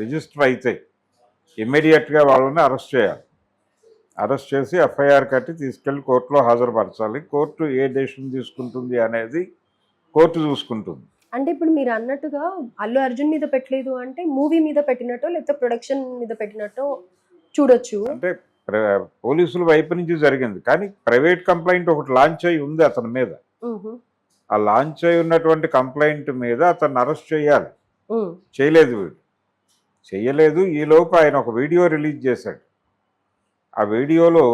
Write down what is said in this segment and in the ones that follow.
Register అయితే ఇమ్మీడియట్గా వాళ్ళని అరెస్ట్ చేయాలి. అరెస్ట్ చేసి ఎఫ్ఐఆర్ కట్టి తీసుకెళ్ళి కోర్టులో హాజరుపరచాలి. కోర్టు ఏ డెసిషన్ తీసుకుంటుంది అనేది కోర్టు చూసుకుంటుంది. అంటే ఇప్పుడు మీరు అన్నట్టుగా అల్లు అర్జున్ మీద పెట్టలేదు అంటే మూవీ మీద పెట్టినట్టు లేకపోతే ప్రొడక్షన్ మీద పెట్టినట్టు చూడొచ్చు. అంటే పోలీసుల వైపు నుంచి జరిగింది. కానీ ప్రైవేట్ కంప్లైంట్ ఒకటి లాంచ్ అయి ఉంది అతని మీద. ఆ లాంచ్ అయి ఉన్నటువంటి కంప్లైంట్ మీద అతన్ని అరెస్ట్ చేయాలి. చేయలేదు వీడు. చేయలేదు ఈలోపు ఆయన ఒక వీడియో రిలీజ్ చేశాడు. ఆ వీడియోలో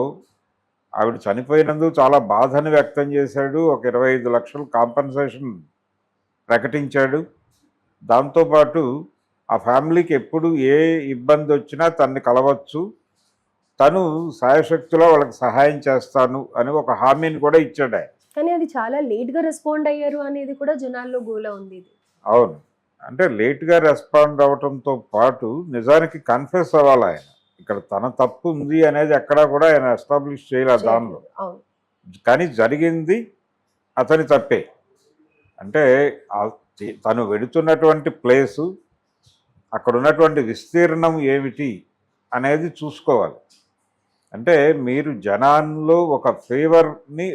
ఆవిడ చనిపోయినందుకు చాలా బాధని వ్యక్తం చేశాడు. ఒక ఇరవై ఐదు లక్షలు కాంపన్సేషన్ ప్రకటించాడు. దాంతోపాటు ఆ ఫ్యామిలీకి ఎప్పుడు ఏ ఇబ్బంది వచ్చినా తన్ని కలవచ్చు. తను సాయశక్తిలో వాళ్ళకి సహాయం చేస్తాను అని ఒక హామీని కూడా ఇచ్చాడు కానీ అది చాలా లేట్గా రెస్పాండ్ అయ్యారు అనేది కూడా జనాల్లో గోల ఉంది అవును. అంటే లేట్గా రెస్పాండ్ అవటంతో పాటు నిజానికి కన్ఫెస్ అవ్వాలి ఆయన. ఇక్కడ తన తప్పు ఉంది అనేది ఎక్కడా కూడా ఆయన ఎస్టాబ్లిష్ చేయలేదు. దానిలో. కానీ జరిగింది అతని తప్పే. అంటే తను వెడుతున్నటువంటి ప్లేసు అక్కడ ఉన్నటువంటి విస్తీర్ణం ఏమిటి అనేది చూసుకోవాలి. అంటే మీరు జనాల్లో ఒక ఫేవర్ని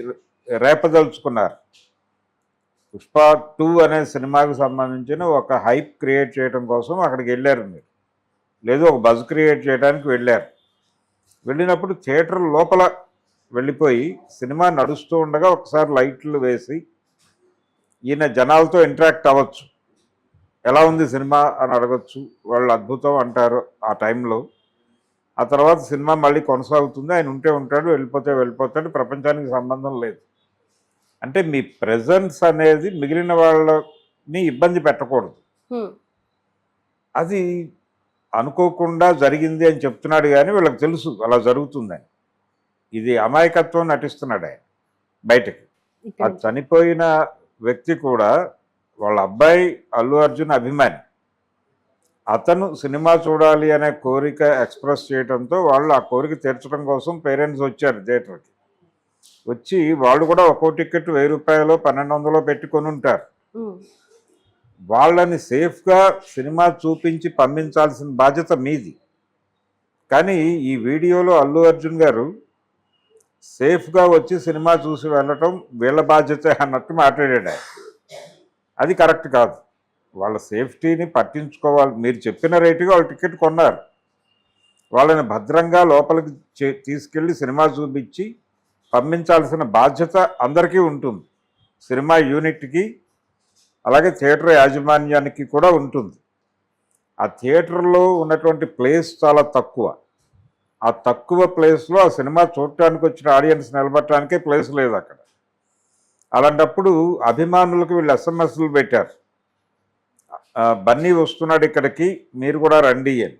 రేపదలుచుకున్నారు. పుష్ప టూ అనే సినిమాకి సంబంధించిన ఒక హైప్ క్రియేట్ చేయడం కోసం అక్కడికి వెళ్ళారు మీరు. లేదు ఒక బజ్ క్రియేట్ చేయడానికి వెళ్ళారు. వెళ్ళినప్పుడు థియేటర్ లోపల వెళ్ళిపోయి సినిమా నడుస్తూ ఉండగా ఒకసారి లైట్లు వేసి ఈయన జనాలతో ఇంటరాక్ట్ అవ్వచ్చు. ఎలా ఉంది సినిమా అని అడగచ్చు. వాళ్ళు అద్భుతం అంటారు ఆ టైంలో. ఆ తర్వాత సినిమా మళ్ళీ కొనసాగుతుంది. ఆయన ఉంటే ఉంటాడు వెళ్ళిపోతే వెళ్ళిపోతాడు. ప్రపంచానికి సంబంధం లేదు. అంటే మీ ప్రెజెన్స్ అనేది మిగిలిన వాళ్ళని ఇబ్బంది పెట్టకూడదు. అది అనుకోకుండా జరిగింది అని చెప్తున్నాడు కానీ వీళ్ళకి తెలుసు అలా జరుగుతుందని. ఇది అమాయకత్వం నటిస్తున్నాడు ఆయన బయటకి. ఆ చనిపోయిన వ్యక్తి కూడా వాళ్ళ అబ్బాయి అల్లు అర్జున్ అభిమాని. అతను సినిమా చూడాలి అనే కోరిక ఎక్స్ప్రెస్ చేయడంతో వాళ్ళు ఆ కోరిక తీర్చడం కోసం పేరెంట్స్ వచ్చారు థియేటర్కి. వచ్చి వాళ్ళు కూడా ఒక్కో టికెట్ వెయ్యి రూపాయలు పన్నెండు వందలు పెట్టుకొని ఉంటారు. వాళ్ళని సేఫ్గా సినిమా చూపించి పంపించాల్సిన బాధ్యత మీది. కానీ ఈ వీడియోలో అల్లు అర్జున్ గారు సేఫ్గా వచ్చి సినిమా చూసి వెళ్ళటం వీళ్ళ బాధ్యత అన్నట్టు మాట్లాడాడు ఆయన. అది కరెక్ట్ కాదు. వాళ్ళ సేఫ్టీని పట్టించుకోవాలి. మీరు చెప్పిన రేటుగా వాళ్ళు టికెట్ కొన్నారు. వాళ్ళని భద్రంగా లోపలికి చే- తీసుకెళ్ళి సినిమా చూపించి పంపించాల్సిన బాధ్యత అందరికీ ఉంటుంది. సినిమా యూనిట్కి అలాగే థియేటర్ యాజమాన్యానికి కూడా ఉంటుంది. ఆ థియేటర్లో ఉన్నటువంటి ప్లేస్ చాలా తక్కువ. ఆ తక్కువ ప్లేస్లో ఆ సినిమా చూడటానికి వచ్చిన ఆడియన్స్ నిలబడటానికే ప్లేస్ లేదు అక్కడ. అలాంటప్పుడు అభిమానులకు వీళ్ళు ఎస్ఎంఎస్లు పెట్టారు. బన్నీ వస్తున్నాడు ఇక్కడికి మీరు కూడా రండి అని.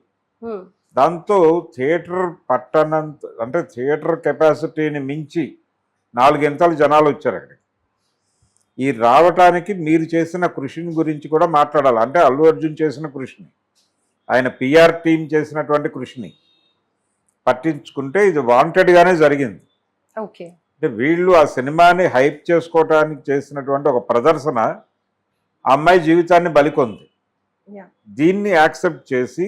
దాంతో థియేటర్ పట్టనంత అంటే థియేటర్ కెపాసిటీని మించి నాలుగింతలు జనాలు వచ్చారు అక్కడికి. ఈ రావటానికి మీరు చేసిన కృషిని గురించి కూడా మాట్లాడాలి. అంటే అల్లు అర్జున్ చేసిన కృషిని ఆయన పిఆర్ టీం చేసినటువంటి కృషిని పట్టించుకుంటే ఇది వాంటెడ్గానే జరిగింది. ఓకే. అంటే వీళ్ళు ఆ సినిమాని హైప్ చేసుకోవటానికి చేసినటువంటి ఒక ప్రదర్శన అమ్మాయి జీవితాన్ని బలికొంది దీన్ని యాక్సెప్ట్ చేసి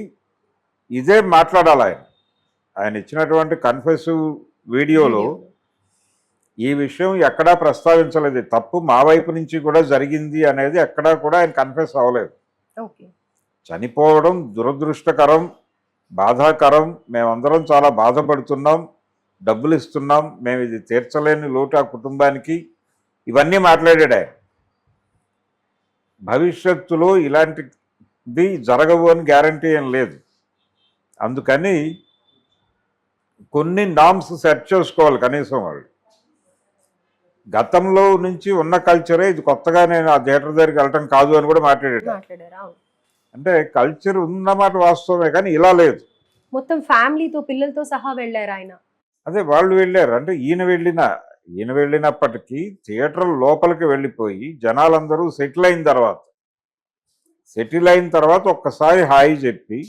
ఇదే మాట్లాడాలి ఆయన. ఆయన ఇచ్చినటువంటి కన్ఫెసివ్ వీడియోలో ఈ విషయం ఎక్కడా ప్రస్తావించలేదు. తప్పు మా వైపు నుంచి కూడా జరిగింది అనేది ఎక్కడా కూడా ఆయన కన్ఫెస్ అవ్వలేదు. చనిపోవడం దురదృష్టకరం బాధాకరం. మేమందరం చాలా బాధపడుతున్నాం డబ్బులు ఇస్తున్నాం. మేము ఇది తీర్చలేని లోటు ఆ కుటుంబానికి. ఇవన్నీ మాట్లాడాడు ఆయన. భవిష్యత్తులో ఇలాంటిది జరగవు అని గ్యారంటీ ఏం లేదు. అందుకని కొన్ని నామ్స్ సెట్ చేసుకోవాలి కనీసం వాళ్ళు. గతంలో నుంచి ఉన్న కల్చరే ఇది కొత్తగా నేను ఆ థియేటర్ దగ్గరికి వెళ్ళటం కాదు అని కూడా మాట్లాడారు అంటే కల్చర్ ఉన్నమాట వాస్తవమే కానీ ఇలా లేదు. మొత్తం ఫ్యామిలీతో పిల్లలతో సహా వెళ్ళారు ఆయన. అదే వాళ్ళు వెళ్ళారు. అంటే ఈయన వెళ్ళిన ఈయన వెళ్ళినప్పటికీ థియేటర్ లోపలికి వెళ్ళిపోయి జనాలందరూ సెటిల్ అయిన తర్వాత సెటిల్ అయిన తర్వాత ఒక్కసారి హాయి చెప్పి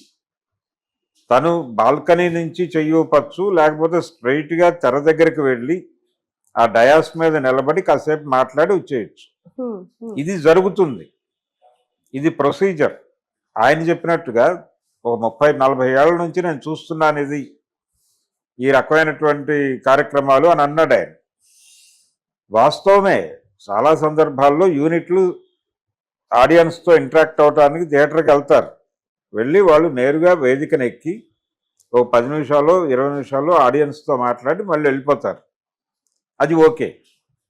తను బాల్కనీ నుంచి చెయ్యవచ్చు లేకపోతే స్ట్రైట్గా తెర దగ్గరికి వెళ్ళి ఆ డయాస్ మీద నిలబడి కాసేపు మాట్లాడి వచ్చేయచ్చు. ఇది జరుగుతుంది. ఇది ప్రొసీజర్. ఆయన చెప్పినట్టుగా ఒక ముప్పై నలభై ఏళ్ళ నుంచి నేను చూస్తున్నాను ఇది. ఈ రకమైనటువంటి కార్యక్రమాలు అని అన్నాడు ఆయన. వాస్తవమే చాలా సందర్భాల్లో యూనిట్లు ఆడియన్స్తో ఇంటరాక్ట్ అవడానికి థియేటర్కి వెళ్తారు. వెళ్ళి వాళ్ళు నేరుగా వేదికను ఎక్కి ఓ పది నిమిషాలు ఇరవై నిమిషాలు ఆడియన్స్తో మాట్లాడి మళ్ళీ వెళ్ళిపోతారు. అది ఓకే.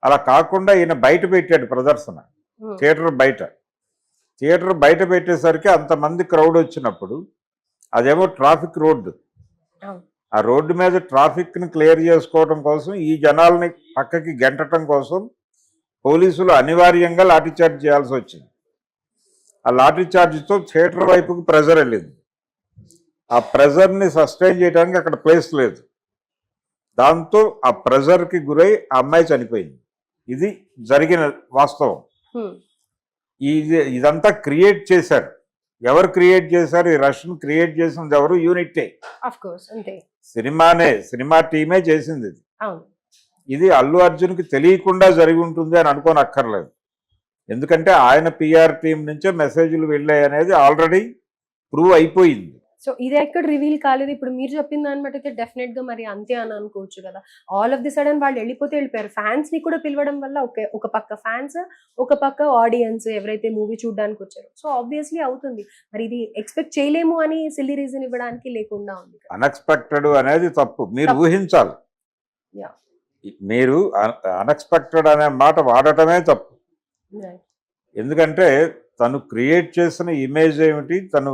అలా కాకుండా ఈయన బయట పెట్టాడు ప్రదర్శన. థియేటర్ బయట. థియేటర్ బయట పెట్టేసరికి అంతమంది క్రౌడ్ వచ్చినప్పుడు అదేమో ట్రాఫిక్ రోడ్డు. ఆ. రోడ్డు మీద ట్రాఫిక్ని క్లియర్ చేసుకోవడం కోసం ఈ జనాల్ని పక్కకి గెంటటం కోసం పోలీసులు అనివార్యంగా లాఠీచార్జ్ చేయాల్సి వచ్చింది. ఆ లాఠీచార్జ్తో థియేటర్ వైపుకి ప్రెజర్ వెళ్ళింది. ఆ ప్రెజర్ని సస్టైన్ చేయడానికి అక్కడ ప్లేస్ లేదు. దాంతో ఆ ప్రెజర్కి గురై ఆ అమ్మాయి చనిపోయింది. ఇది జరిగిన వాస్తవం. ఇది ఇదంతా క్రియేట్ చేశారు. ఎవరు క్రియేట్ చేశారు? ఈ రష్ను క్రియేట్ చేసింది ఎవరు? యూనిటే సినిమానే సినిమా టీమే చేసింది ఇది. ఇది అల్లు అర్జున్కి తెలియకుండా జరిగి ఉంటుంది అని అనుకోనక్కర్లేదు. ఎందుకంటే ఆయన పిఆర్ టీం నుంచే మెసేజ్లు వెళ్ళాయి అనేది ఆల్రెడీ ప్రూవ్ అయిపోయింది సో ఇది ఎక్కడ రివీల్ కాలేదు ఇప్పుడు మీరు చెప్పిన దాన్ని బట్టి అయితే డెఫినెట్గా మరి అంతే అని అనుకోవచ్చు కదా ఆల్ ఆఫ్ ది సడన్ వాళ్ళు వెళ్ళిపోతే వెళ్ళిపోయారు ఫ్యాన్స్ని కూడా పిలవడం వల్ల ఒక ఒక పక్క ఫ్యాన్స్ ఒక పక్క ఆడియన్స్ ఎవరైతే మూవీ చూడడానికి వచ్చారో సో ఆబ్వియస్లీ అవుతుంది మరి ఇది ఎక్స్పెక్ట్ చేయలేము అని సిల్లీ రీజన్ ఇవ్వడానికి లేకుండా ఉంది. అన్ఎక్స్పెక్టెడ్ అనేది తప్పు మీరు. ఊహించాలి. మీరు అన్ఎక్స్పెక్టెడ్ అనే మాట వాడటమే తప్పు. ఎందుకంటే తను క్రియేట్ చేసిన ఇమేజ్ ఏమిటి తను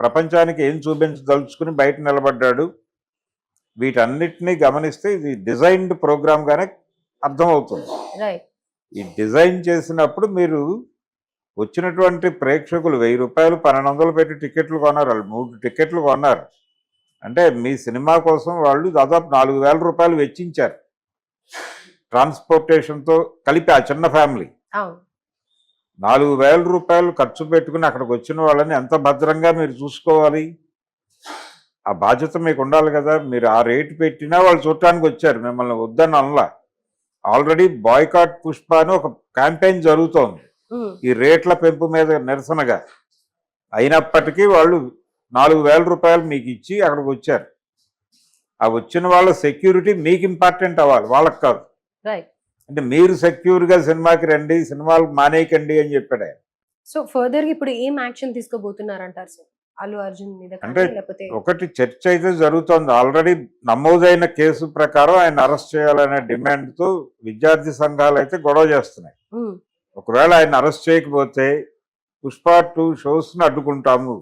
ప్రపంచానికి ఏం చూపించదలుచుకుని బయట నిలబడ్డాడు వీటన్నిటినీ గమనిస్తే ఇది డిజైన్డ్ ప్రోగ్రామ్గానే అర్థమవుతుంది. ఈ డిజైన్ చేసినప్పుడు మీరు వచ్చినటువంటి ప్రేక్షకులు వెయ్యి రూపాయలు పన్నెండు వందలు పెట్టి టికెట్లు కొన్నారు వాళ్ళు మూడు టికెట్లు కొన్నారు. అంటే మీ సినిమా కోసం వాళ్ళు దాదాపు నాలుగు వేల రూపాయలు వెచ్చించారు. ట్రాన్స్పోర్టేషన్తో కలిపి ఆ చిన్న ఫ్యామిలీ. నాలుగు వేల రూపాయలు ఖర్చు పెట్టుకుని అక్కడికి వచ్చిన వాళ్ళని ఎంత భద్రంగా మీరు చూసుకోవాలి? ఆ బాధ్యత మీకు ఉండాలి కదా. మీరు ఆ రేటు పెట్టినా వాళ్ళు చూడటానికి వచ్చారు. మిమ్మల్ని వద్దని అనలా. ఆల్రెడీ బాయ్కాట్ పుష్ప అని ఒక క్యాంపెయిన్ జరుగుతోంది. ఈ రేట్ల పెంపు మీద నిరసనగా. అయినప్పటికీ వాళ్ళు నాలుగు వేల రూపాయలు మీకు ఇచ్చి అక్కడికి వచ్చారు. ఆ వచ్చిన వాళ్ళ సెక్యూరిటీ మీకు ఇంపార్టెంట్ అవ్వాలి. వాళ్ళకి కాదు. రైట్ అంటే మీరు సెక్యూర్గా సినిమాకి రండి సినిమాలు మానేయకండి అని చెప్పాడు ఆయన. సో ఫర్దర్ ఇప్పుడు ఏం యాక్షన్ తీసుకోబోతున్నారు అంటారు సార్? అల్లు అర్జున్ మీద అంటే ఒకటి చర్చ అయితే జరుగుతోంది. ఆల్రెడీ నమోదైన కేసు ప్రకారం ఆయన అరెస్ట్ చేయాలనే డిమాండ్తో విద్యార్థి సంఘాలు అయితే గొడవ చేస్తున్నాయి. ఒకవేళ ఆయన అరెస్ట్ చేయకపోతే పుష్ప టూ షోస్ని అడ్డుకుంటాము.